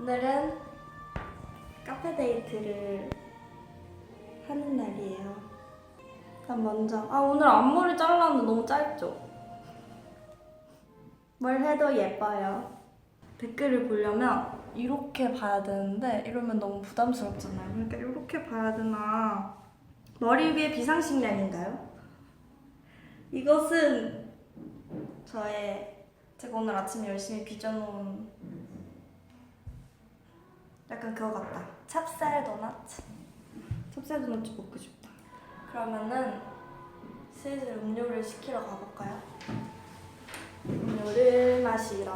오늘은 카페 데이트를 하는 날이에요. 그럼 먼저 아 오늘 앞머리 잘랐는데 너무 짧죠? 뭘 해도 예뻐요. 댓글을 보려면 이렇게 봐야 되는데 이러면 너무 부담스럽잖아요. 그러니까 이렇게 봐야 되나? 머리 위에 비상식량인가요? 이것은 저의 제가 오늘 아침에 열심히 빚어놓은 약간 그거 같다. 찹쌀 도넛. 찹쌀 도넛 먹고 싶다. 그러면은 슬슬 음료를 시키러 가볼까요? 음료를 마시러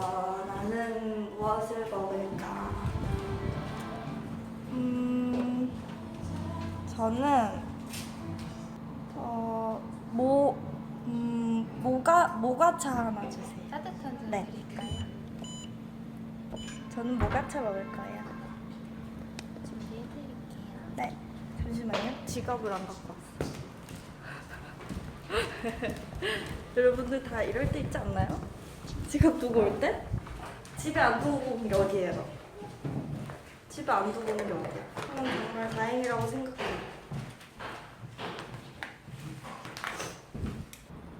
나는 무엇을 먹을까? 음, 저는 어모 음, 모가 모가차 하나 주세요. 따뜻한 술 네. 드릴까요? 저는 모가차 먹을 거예요. 네. 잠시만요. 지갑을 안 갖고 왔어. 여러분들 다 이럴 때 있지 않나요? 지갑 두고 올 때? 집에 안 두고 온 게 어디예요? 집에 안 두고 온 게 어디야? 저는 정말 다행이라고 생각해요.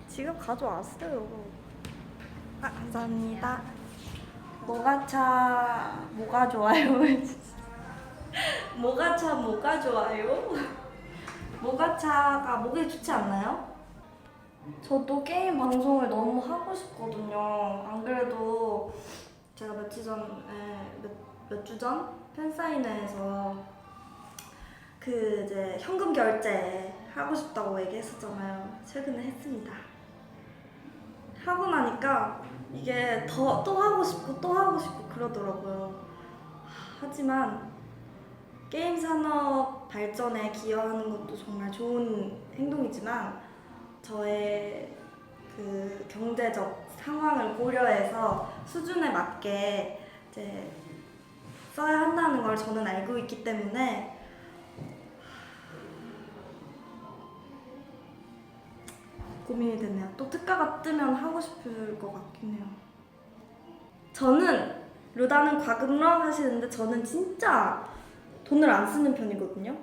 지갑 가져왔어요. 아, 감사합니다. 모가차 뭐가 좋아요? 모가차 뭐가 좋아요? 모가차가 목에 좋지 않나요? 저도 게임 방송을 너무 하고 싶거든요. 안 그래도 제가 며칠 전에 몇 주 전 팬사인회에서 그 이제 현금 결제 하고 싶다고 얘기했었잖아요. 최근에 했습니다. 하고 나니까 이게 더 또 하고 싶고 또 하고 싶고 그러더라고요. 하지만 게임 산업 발전에 기여하는 것도 정말 좋은 행동이지만 저의 그 경제적 상황을 고려해서 수준에 맞게 이제 써야 한다는 걸 저는 알고 있기 때문에 고민이 되네요. 또 특가가 뜨면 하고 싶을 것 같긴 해요. 저는 루다는 과금러 하시는데 저는 진짜 돈을 안 쓰는 편이거든요.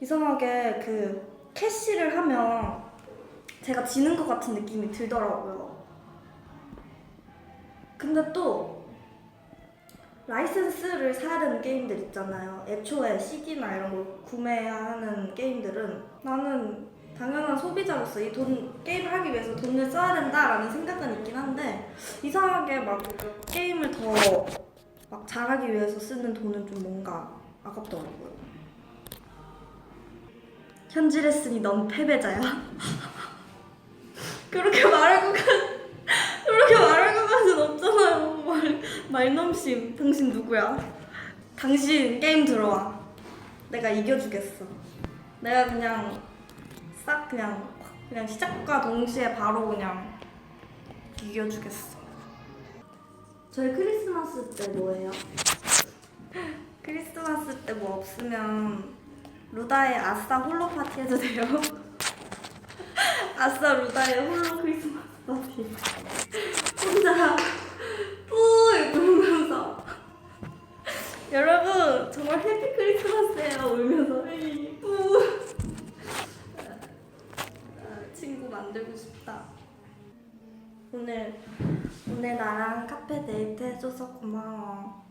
이상하게 그 캐시를 하면 제가 지는 것 같은 느낌이 들더라고요. 근데 또 라이센스를 사야 되는 게임들 있잖아요. 애초에 CD나 이런 걸 구매하는 게임들은 나는 당연한 소비자로서 이 돈 게임을 하기 위해서 돈을 써야 된다라는 생각은 있긴 한데 이상하게 막 게임을 더 막 잘하기 위해서 쓰는 돈은 좀 뭔가 아깝더라고요. 현질했으니 넌 패배자야. 그렇게 말할 것 그렇게 말할 것 같은 없잖아요. 말 말넘심. 당신 누구야? 당신 게임 들어와. 내가 이겨주겠어. 내가 그냥 싹 그냥 확 그냥 시작과 동시에 바로 그냥 이겨주겠어. 저희 크리스마스 때 뭐예요? 크리스마스 때 뭐 없으면 루다의 아싸 홀로 파티 해도 돼요? 아싸 루다의 홀로 크리스마스 파티. 혼자 뿌 이러면서. 여러분 정말 해피 크리스마스예요. 울면서. 아, 친구 만들고 싶다. 오늘 오늘 나랑 카페 데이트 해줘서 고마워.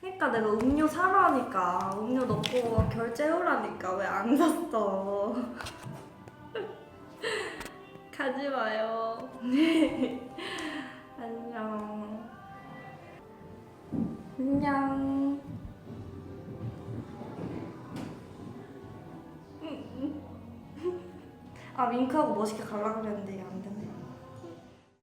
그러니까 내가 음료 사라니까 음료 넣고 결제해오라니까 왜 안 샀어? 가지 마요. 안녕. 안녕. 아 윙크하고 멋있게 가려고 그랬는데 안 돼.